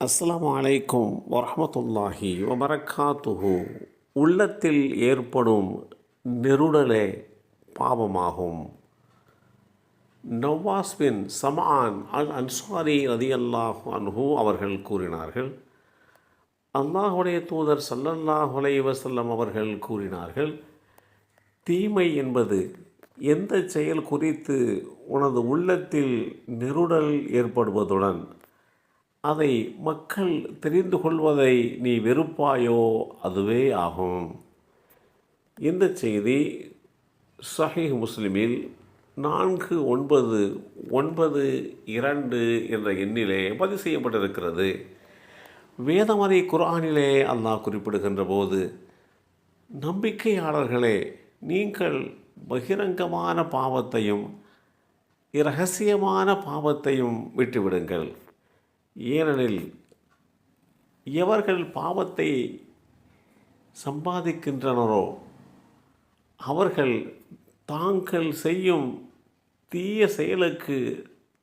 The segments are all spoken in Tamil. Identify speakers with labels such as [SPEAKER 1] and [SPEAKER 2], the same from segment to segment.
[SPEAKER 1] அஸ்லாம் வலைக்கும் வரமத்துல்லாஹி வபரக்காத்துஹு. உள்ளத்தில் ஏற்படும் நெருடலே பாவமாகும். நவாஸ் பின் சமான் அல் அன்சாரி ரதியல்லாஹு அன்ஹு அவர்கள் கூறினார்கள். அல்லாஹுடைய தூதர் ஸல்லல்லாஹு வசல்லம் அவர்கள் கூறினார்கள் தீமை என்பது எந்த செயல் குறித்து உனது உள்ளத்தில் நெருடல் ஏற்படுவதுடன் அதை மக்கள் தெரிந்து கொள்வதை நீ வெறுப்பாயோ அதுவே ஆகும். இந்த செய்தி சஹீஹ் முஸ்லிமில் நான்கு ஒன்பது ஒன்பது இரண்டு என்ற எண்ணிலே பதிவு செய்யப்பட்டிருக்கிறது. வேதமறை குர்ஆனிலே அல்லாஹ் குறிப்பிடுகின்ற போது நம்பிக்கையாளர்களே நீங்கள் பகிரங்கமான பாவத்தையும் இரகசியமான பாவத்தையும் விட்டுவிடுங்கள். ஏனெனில் எவர்கள் பாவத்தை சம்பாதிக்கின்றனரோ அவர்கள் தாங்கள் செய்யும் தீய செயலுக்கு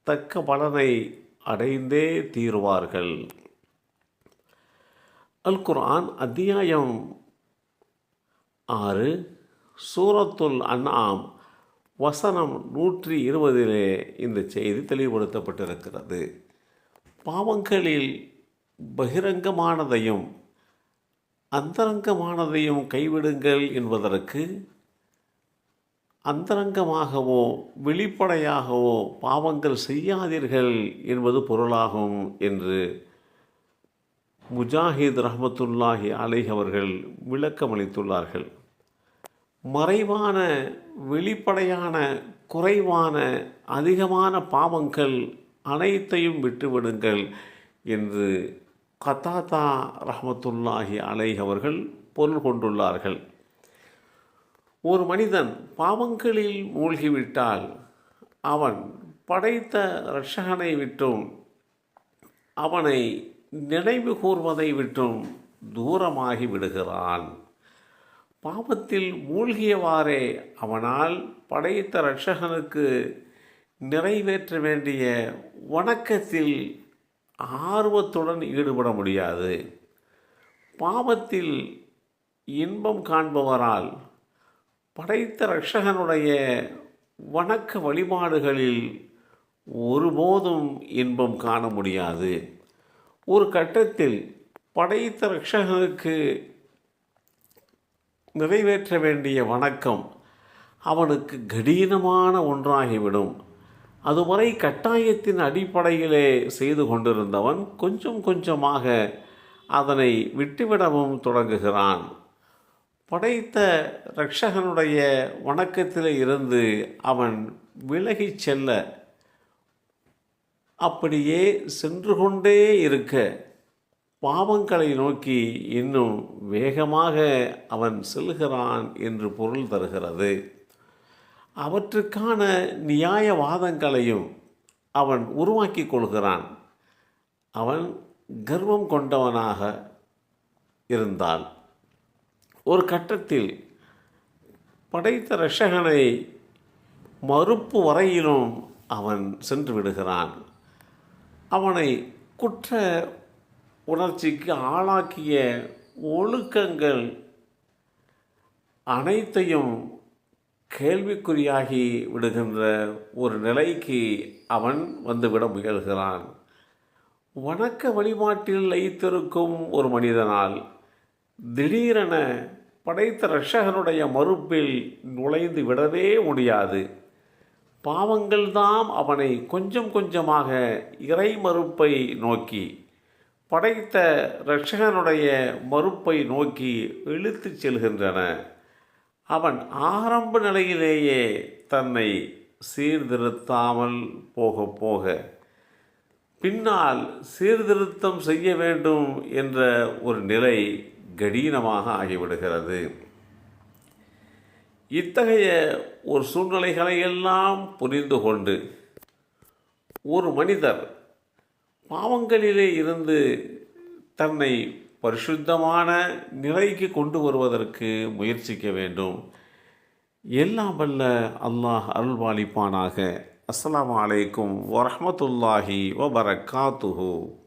[SPEAKER 1] தக்க பலனை அடைந்தே தீருவார்கள். அல் குர்ஆன் அத்தியாயம் ஆறு சூரத்துல் அன்ஆம் வசனம் நூற்றி இருபதிலே இந்த செய்தி தெளிவுபடுத்தப்பட்டிருக்கிறது. பாவங்களில் பகிரங்கமானதையும் அந்தரங்கமானதையும் கைவிடுங்கள் என்பதற்கு அந்தரங்கமாகவோ வெளிப்படையாகவோ பாவங்கள் செய்யாதீர்கள் என்பது பொருளாகும் என்று முஜாஹித் ரஹமத்துல்லாஹி அலை அவர்கள் விளக்கமளித்துள்ளார்கள். மறைவான வெளிப்படையான குறைவான அதிகமான பாவங்கள் அனைத்தையும் விட்டுவிடுங்கள் என்று கதாதா ரஹமத்துல்லாஹி அலை அவர்கள் பொருள் கொண்டுள்ளார்கள். ஒரு மனிதன் பாவங்களில் மூழ்கிவிட்டால் அவன் படைத்த இரட்சகனை விட்டும் அவனை நினைவு கூர்வதை விட்டும் தூரமாகி விடுகிறான். பாவத்தில் மூழ்கியவாறே அவனால் படைத்த ரட்சகனுக்கு நிறைவேற்ற வேண்டிய வணக்கத்தில் ஆர்வத்துடன் ஈடுபட முடியாது. பாவத்தில் இன்பம் காண்பவரால் படைத்த ரட்சகனுடைய வணக்க வழிபாடுகளில் ஒருபோதும் இன்பம் காண முடியாது. ஒரு கட்டத்தில் படைத்த ரட்சகனுக்கு நிறைவேற்ற வேண்டிய வணக்கம் அவனுக்கு கடினமான ஒன்றாகிவிடும். அதுவரை கட்டாயத்தின் அடிப்படையிலே செய்து கொண்டிருந்தவன் கொஞ்சம் கொஞ்சமாக அதனை விட்டுவிடவும் தொடங்குகிறான். படைத்த ரக்ஷகனுடைய வணக்கத்தில் இருந்து அவன் விலகிச் செல்ல அப்படியே சென்று கொண்டே இருக்க பாவங்களை நோக்கி இன்னும் வேகமாக அவன் செல்கிறான் என்று பொருள் தருகிறது. அவற்றுக்கான நியாயவாதங்களையும் அவன் உருவாக்கி கொள்கிறான். அவன் கர்வம் கொண்டவனாக இருந்தால் ஒரு கட்டத்தில் படைத்த ரஷகனை மறுப்பு வரையிலும் அவன் சென்று விடுகிறான். அவனை குற்ற உணர்ச்சிக்கு ஆளாக்கிய ஒழுக்கங்கள் அனைத்தையும் கேள்விக்குறியாகி விடுகின்ற ஒரு நிலைக்கு அவன் வந்துவிட முயல்கிறான். வணக்க வழிபாட்டில் லயித்திருக்கும் ஒரு மனிதனால் திடீரென படைத்த ரஷகனுடைய மறுப்பில் நுழைந்து விடவே முடியாது. பாவங்கள்தாம் அவனை கொஞ்சம் கொஞ்சமாக இறை மறுப்பை நோக்கி படைத்த ரட்சகனுடைய மறுப்பை நோக்கி இழுத்துச் செல்கின்றன. அவன் ஆரம்ப நிலையிலேயே தன்னை சீர்திருத்தாமல் போக போக பின்னால் சீர்திருத்தம் செய்ய வேண்டும் என்ற ஒரு நிலை கடினமாக ஆகிவிடுகிறது. இத்தகைய ஒரு சூழ்நிலைகளை எல்லாம் புரிந்து கொண்டு ஒரு மனிதர் பாவங்களிலே இருந்து தன்னை பரிசுத்தமான நிலைக்கு கொண்டு வருவதற்கு முயற்சிக்க வேண்டும். எல்லாம் வல்ல அல்லாஹ் அருள்வாளிப்பானாக அஸ்லாம் அலைக்கும் வரமத்துல்லாஹி வபரகாத்துஹு.